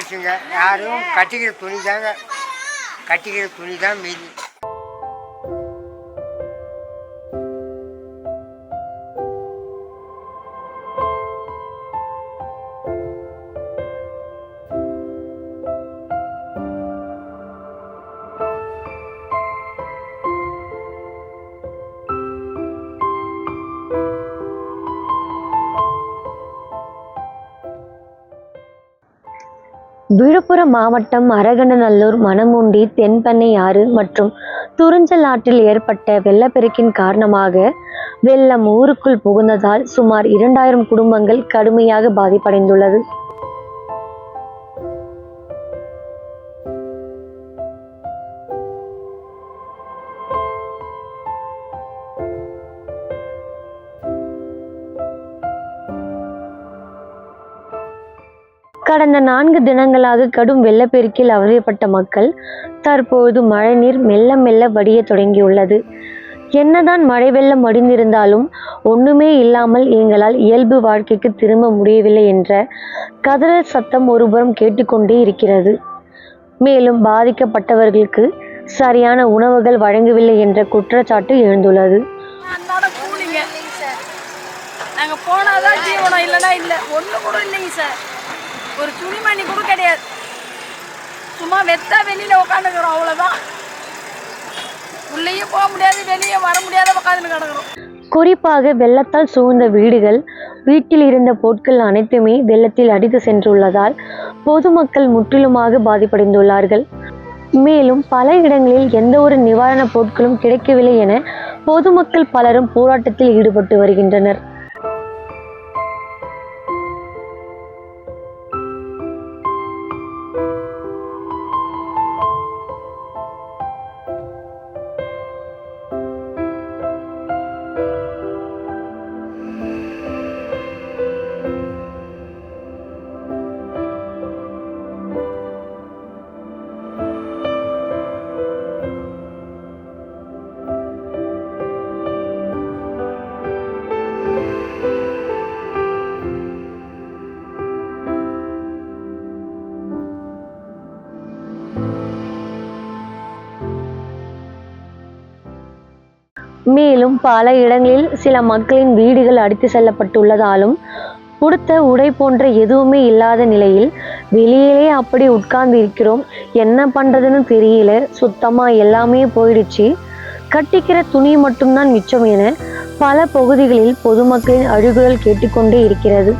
போச்சுங்க. யாரும் கட்டிக்கிற துணி தாங்க. கட்டிக்கிற துணி தான் மீதி. விழுப்புரம் மாவட்டம் அரகண்டநல்லூர் மணமுண்டி தென்பெண்ணை ஆறு மற்றும் துறிஞ்சல் ஆற்றில் ஏற்பட்ட வெள்ளப்பெருக்கின் காரணமாக வெள்ளம் ஊருக்குள் புகுந்ததால் சுமார் இரண்டாயிரம் குடும்பங்கள் கடுமையாக பாதிப்படைந்துள்ளது. கடந்த நான்கு தினங்களாக கடும் வெள்ளப்பெருக்கில் அவதிப்பட்ட மக்கள் தற்போது மழைநீர் மெல்ல மெல்ல வடிய தொடங்கியுள்ளது. என்னதான் மழை வெள்ளம் வடிந்திருந்தாலும் ஒண்ணுமே இல்லாமல் எங்களால் இயல்பு வாழ்க்கைக்கு திரும்ப முடியவில்லை என்ற கதறல் சத்தம் ஒருபுறம் கேட்டுக்கொண்டே இருக்கிறது. மேலும் பாதிக்கப்பட்டவர்களுக்கு சரியான உணவுகள் வழங்கவில்லை என்ற குற்றச்சாட்டு எழுந்துள்ளது. போனாதான் ஜீவனம் இல்லைன்னா இல்லை. ஒன்று கூட இல்லைங்க சார். ஒரு துணிமணி கூட கிடையாது. சும்மா வெத்தா வெளியில உட்காந்துக்கிறோம் அவ்வளவுதான். உள்ளேயும் போக முடியாது வெளியே வர முடியாத உட்காந்து கிடக்குறோம். குறிப்பாக வெள்ளத்தால் சூழ்ந்த வீடுகள் வீட்டில் இருந்த பொருட்கள் அனைத்துமே வெள்ளத்தில் அடித்து சென்றுள்ளதால் பொதுமக்கள் முற்றிலுமாக பாதிப்படைந்துள்ளார்கள். மேலும் பல இடங்களில் எந்த ஒரு நிவாரணப் பொருட்களும் கிடைக்கவில்லை என பொதுமக்கள் பலரும் போராட்டத்தில் ஈடுபட்டு வருகின்றனர். மேலும் பல இடங்களில் சில மக்களின் வீடுகள் அடித்து செல்லப்பட்டுள்ளதாலும் உடுத்த உடை போன்ற எதுவுமே இல்லாத நிலையில் வெளியிலே அப்படி உட்கார்ந்து இருக்கிறோம் என்ன பண்ணுறதுன்னு தெரியல. சுத்தமாக எல்லாமே போயிடுச்சு. கட்டிக்கிற துணி மட்டும்தான் மிச்சம் என பல பகுதிகளில் பொதுமக்களின் அழுகுதல் கேட்டுக்கொண்டே இருக்கிறது.